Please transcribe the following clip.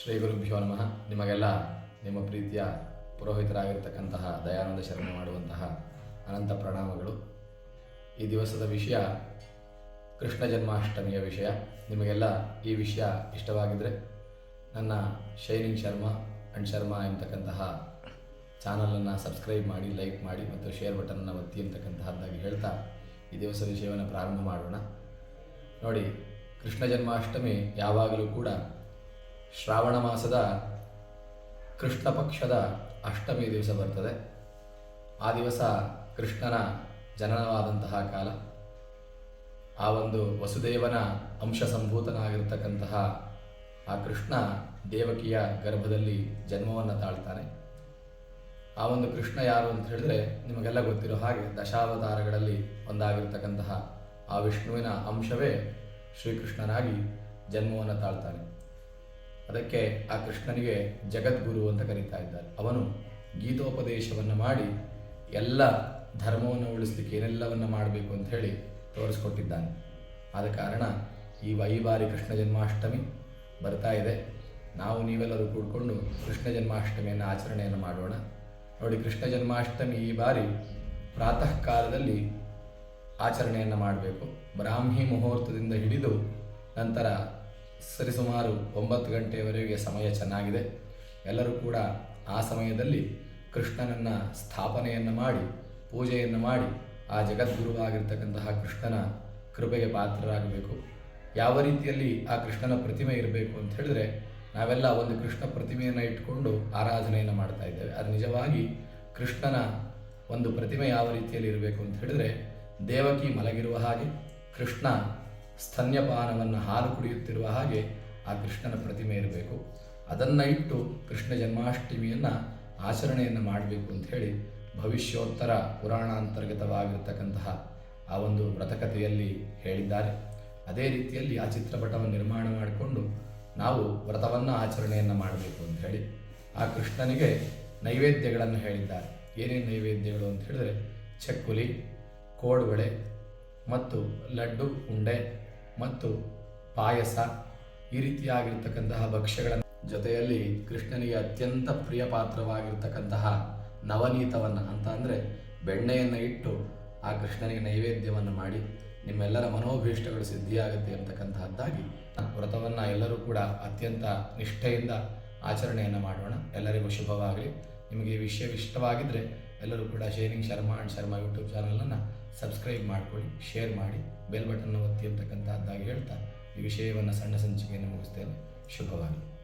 ಶ್ರೀ ಗುರುಭ್ಯೋ ನಮಃ. ನಿಮಗೆಲ್ಲ ನಿಮ್ಮ ಪ್ರೀತಿಯ ಪುರೋಹಿತರಾಗಿರ್ತಕ್ಕಂತಹ ದಯಾನಂದ ಶರ್ಮ ಮಾಡುವಂತಹ ಅನಂತ ಪ್ರಣಾಮಗಳು. ಈ ದಿವಸದ ವಿಷಯ ಕೃಷ್ಣ ಜನ್ಮಾಷ್ಟಮಿಯ ವಿಷಯ. ನಿಮಗೆಲ್ಲ ಈ ವಿಷಯ ಇಷ್ಟವಾಗಿದ್ದರೆ ನನ್ನ ಶೈನಿಂಗ್ ಶರ್ಮಾ ಅಂಡ್ ಶರ್ಮಾ ಎಂತಕ್ಕಂತಹ ಚಾನಲನ್ನು ಸಬ್ಸ್ಕ್ರೈಬ್ ಮಾಡಿ, ಲೈಕ್ ಮಾಡಿ ಮತ್ತು ಶೇರ್ ಬಟನನ್ನು ಒತ್ತಿ ಅಂತಕ್ಕಂತಹದ್ದಾಗಿ ಹೇಳ್ತಾ ಈ ದಿವಸ ವಿಷಯವನ್ನು ಪ್ರಾರಂಭ ಮಾಡೋಣ. ನೋಡಿ, ಕೃಷ್ಣ ಜನ್ಮಾಷ್ಟಮಿ ಯಾವಾಗಲೂ ಕೂಡ ಶ್ರಾವಣ ಮಾಸದ ಕೃಷ್ಣ ಪಕ್ಷದ ಅಷ್ಟಮಿ ದಿವಸ ಬರ್ತದೆ. ಆ ದಿವಸ ಕೃಷ್ಣನ ಜನನವಾದಂತಹ ಕಾಲ. ಆ ಒಂದು ವಸುದೇವನ ಅಂಶ ಸಂಭೂತನಾಗಿರ್ತಕ್ಕಂತಹ ಆ ಕೃಷ್ಣ ದೇವಕಿಯ ಗರ್ಭದಲ್ಲಿ ಜನ್ಮವನ್ನು ತಾಳ್ತಾನೆ. ಆ ಒಂದು ಕೃಷ್ಣ ಯಾರು ಅಂತ ಹೇಳಿದ್ರೆ ನಿಮಗೆಲ್ಲ ಗೊತ್ತಿರೋ ಹಾಗೆ ದಶಾವತಾರಗಳಲ್ಲಿ ಒಂದಾಗಿರ್ತಕ್ಕಂತಹ ಆ ವಿಷ್ಣುವಿನ ಅಂಶವೇ ಶ್ರೀಕೃಷ್ಣನಾಗಿ ಜನ್ಮವನ್ನು ತಾಳ್ತಾನೆ. ಅದಕ್ಕೆ ಆ ಕೃಷ್ಣನಿಗೆ ಜಗದ್ಗುರು ಅಂತ ಕರೀತಾ ಇದ್ದಾರೆ. ಅವನು ಗೀತೋಪದೇಶವನ್ನು ಮಾಡಿ ಎಲ್ಲ ಧರ್ಮವನ್ನು ಉಳಿಸ್ಲಿಕ್ಕೆ ಏನೆಲ್ಲವನ್ನು ಮಾಡಬೇಕು ಅಂತ ಹೇಳಿ ತೋರಿಸ್ಕೊಟ್ಟಿದ್ದಾನೆ. ಆದ ಕಾರಣ ಈ ವೈಬಾರಿ ಬಾರಿ ಕೃಷ್ಣ ಜನ್ಮಾಷ್ಟಮಿ ಬರ್ತಾ ಇದೆ. ನಾವು ನೀವೆಲ್ಲರೂ ಕೂಡಿಕೊಂಡು ಕೃಷ್ಣ ಜನ್ಮಾಷ್ಟಮಿಯನ್ನು ಆಚರಣೆಯನ್ನು ಮಾಡೋಣ. ನೋಡಿ, ಕೃಷ್ಣ ಜನ್ಮಾಷ್ಟಮಿ ಈ ಬಾರಿ ಪ್ರಾತಃ ಕಾಲದಲ್ಲಿ ಆಚರಣೆಯನ್ನು ಮಾಡಬೇಕು. ಬ್ರಾಹ್ಮಿ ಮುಹೂರ್ತದಿಂದ ಹಿಡಿದು ನಂತರ ಸರಿಸುಮಾರು ಒಂಬತ್ತು ಗಂಟೆಯವರೆಗೆ ಸಮಯ ಚೆನ್ನಾಗಿದೆ. ಎಲ್ಲರೂ ಕೂಡ ಆ ಸಮಯದಲ್ಲಿ ಕೃಷ್ಣನನ್ನು ಸ್ಥಾಪನೆಯನ್ನು ಮಾಡಿ, ಪೂಜೆಯನ್ನು ಮಾಡಿ, ಆ ಜಗದ್ಗುರುವಾಗಿರ್ತಕ್ಕಂತಹ ಕೃಷ್ಣನ ಕೃಪೆಗೆ ಪಾತ್ರರಾಗಬೇಕು. ಯಾವ ರೀತಿಯಲ್ಲಿ ಆ ಕೃಷ್ಣನ ಪ್ರತಿಮೆ ಇರಬೇಕು ಅಂತ ಹೇಳಿದ್ರೆ, ನಾವೆಲ್ಲ ಒಂದು ಕೃಷ್ಣ ಪ್ರತಿಮೆಯನ್ನು ಇಟ್ಕೊಂಡು ಆರಾಧನೆಯನ್ನು ಮಾಡ್ತಾ ಇದ್ದೇವೆ. ಅದು ನಿಜವಾಗಿ ಕೃಷ್ಣನ ಒಂದು ಪ್ರತಿಮೆ ಯಾವ ರೀತಿಯಲ್ಲಿ ಇರಬೇಕು ಅಂತ ಹೇಳಿದ್ರೆ, ದೇವಕಿ ಮಲಗಿರುವ ಹಾಗೆ ಕೃಷ್ಣ ಸ್ತನ್ಯಪಾನವನ್ನು ಹಾಲು ಕುಡಿಯುತ್ತಿರುವ ಹಾಗೆ ಆ ಕೃಷ್ಣನ ಪ್ರತಿಮೆ ಇರಬೇಕು. ಅದನ್ನು ಇಟ್ಟು ಕೃಷ್ಣ ಜನ್ಮಾಷ್ಟಮಿಯನ್ನು ಆಚರಣೆಯನ್ನು ಮಾಡಬೇಕು ಅಂತ ಹೇಳಿ ಭವಿಷ್ಯೋತ್ತರ ಪುರಾಣಾಂತರ್ಗತವಾಗಿರ್ತಕ್ಕಂತಹ ಆ ಒಂದು ವ್ರತಕಥೆಯಲ್ಲಿ ಹೇಳಿದ್ದಾರೆ. ಅದೇ ರೀತಿಯಲ್ಲಿ ಆ ಚಿತ್ರಪಟವನ್ನು ನಿರ್ಮಾಣ ಮಾಡಿಕೊಂಡು ನಾವು ವ್ರತವನ್ನು ಆಚರಣೆಯನ್ನು ಮಾಡಬೇಕು ಅಂತ ಹೇಳಿ ಆ ಕೃಷ್ಣನಿಗೆ ನೈವೇದ್ಯಗಳನ್ನು ಹೇಳಿದ್ದಾರೆ. ಏನೇನು ನೈವೇದ್ಯಗಳು ಅಂತ ಹೇಳಿದ್ರೆ, ಚಕ್ಕುಲಿ, ಕೋಡುಬಳೆ ಮತ್ತು ಲಡ್ಡು, ಉಂಡೆ ಮತ್ತು ಪಾಯಸ ಈ ರೀತಿಯಾಗಿರ್ತಕ್ಕಂತಹ ಭಕ್ಷ್ಯಗಳ ಜೊತೆಯಲ್ಲಿ ಕೃಷ್ಣನಿಗೆ ಅತ್ಯಂತ ಪ್ರಿಯ ಪಾತ್ರವಾಗಿರ್ತಕ್ಕಂತಹ ನವನೀತವನ್ನು ಅಂತ ಅಂದರೆ ಬೆಣ್ಣೆಯನ್ನು ಇಟ್ಟು ಆ ಕೃಷ್ಣನಿಗೆ ನೈವೇದ್ಯವನ್ನು ಮಾಡಿ ನಿಮ್ಮೆಲ್ಲರ ಮನೋಭೀಷ್ಟಗಳು ಸಿದ್ಧಿಯಾಗುತ್ತೆ ಅಂತಕ್ಕಂತಹದ್ದಾಗಿ ವ್ರತವನ್ನು ಎಲ್ಲರೂ ಕೂಡ ಅತ್ಯಂತ ನಿಷ್ಠೆಯಿಂದ ಆಚರಣೆಯನ್ನು ಮಾಡೋಣ. ಎಲ್ಲರಿಗೂ ಶುಭವಾಗಲಿ. ನಿಮಗೆ ಈ ವಿಷಯ ಇಷ್ಟವಾಗಿದ್ದರೆ ಎಲ್ಲರೂ ಕೂಡ sharing Sharma and Sharma YouTube ಚಾನಲನ್ನು ಸಬ್ಸ್ಕ್ರೈಬ್ ಮಾಡ್ಕೊಳ್ಳಿ, ಶೇರ್ ಮಾಡಿ, ಬೆಲ್ ಬಟನ್ ಒತ್ತಿ ಅಂತಕ್ಕಂಥದ್ದಾಗಿ ಹೇಳ್ತಾ ಈ ವಿಷಯವನ್ನು ಸಣ್ಣ ಸಂಚಿಕೆಯನ್ನು ಮುಗಿಸ್ತೇನೆ. ಶುಭವಾಗಲಿ.